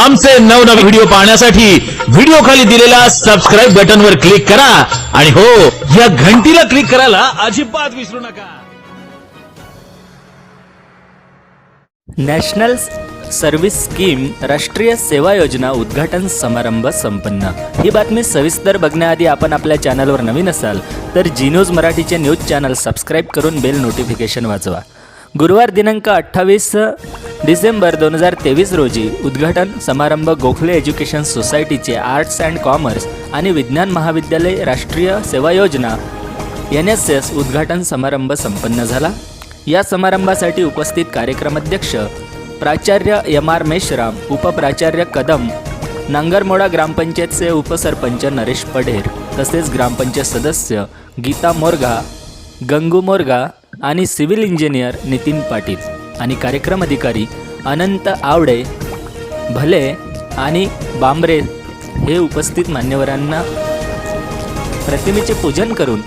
आमचे नवनवे व्हिडिओ पाहण्यासाठी व्हिडिओ खाली दिलेल्या सबस्क्राईब बटनवर क्लिक करा. आणि हो या घंटीला क्लिक करायला अजिबात विसरू नका. नॅशनल सर्व्हिस स्कीम राष्ट्रीय सेवा योजना उद्घाटन समारंभ संपन्न. ही बातमी सविस्तर बघण्याआधी आपण आपल्या चॅनलवर नवीन असाल तर जी न्यूज मराठीचे न्यूज चॅनल सबस्क्राईब करून बेल नोटिफिकेशन वाजवा. गुरुवार दिनांक अठ्ठावीस डिसेंबर दोन हजार तेवीस रोजी उद्घाटन समारंभ गोखले एज्युकेशन सोसायटीचे आर्ट्स अँड कॉमर्स आणि विज्ञान महाविद्यालय राष्ट्रीय सेवा योजना एन एस एस उद्घाटन समारंभ संपन्न झाला. या समारंभासाठी उपस्थित कार्यक्रमाध्यक्ष प्राचार्य एम आर मेश्राम उपप्राचार्य कदम नांगरमोडा ग्रामपंचायतचे उपसरपंच नरेश पढेर तसेच ग्रामपंचायत सदस्य गीता मोरगा गंगू मोरगा आणि सिव्हिल इंजिनियर नितीन पाटील आणि कार्यक्रम अधिकारी अनंत आवडे भले आणि बांबरे हे उपस्थित मान्यवरांना प्रतिमेचे पूजन करून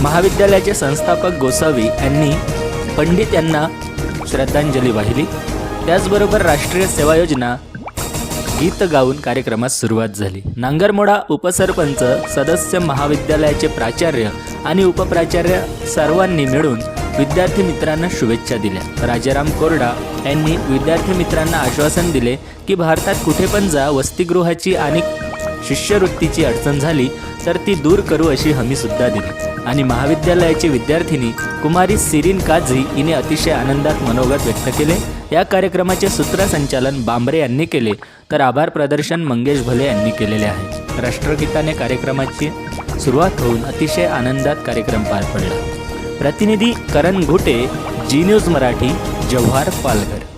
महाविद्यालयाचे संस्थापक गोसावी यांनी पंडित यांना श्रद्धांजली वाहिली. त्याचबरोबर राष्ट्रीय सेवा योजना गीत गाऊन कार्यक्रमास सुरुवात झाली. नांगरमोडा उपसरपंच सदस्य महाविद्यालयाचे प्राचार्य आणि उपप्राचार्य सर्वांनी मिळून विद्यार्थी मित्रांना शुभेच्छा दिल्या. राजाराम कोरडा यांनी विद्यार्थी मित्रांना आश्वासन दिले की भारतात कुठे पण जा वसतिगृहाची आणि शिष्यवृत्तीची अडचण झाली तर ती दूर करू अशी हमीसुद्धा दिली. आणि महाविद्यालयाची विद्यार्थिनी कुमारी सिरीन काझी हिने अतिशय आनंदात मनोगत व्यक्त केले. या कार्यक्रमाचे सूत्रसंचालन बांबरे यांनी केले. तर आभार प्रदर्शन मंगेश भले यांनी केलेले आहे. राष्ट्रगीताने कार्यक्रमाची सुरुवात होऊन अतिशय आनंदात कार्यक्रम पार पडला. प्रतिनिधी करण घुटे जी न्यूज मराठी जव्हार पालघर.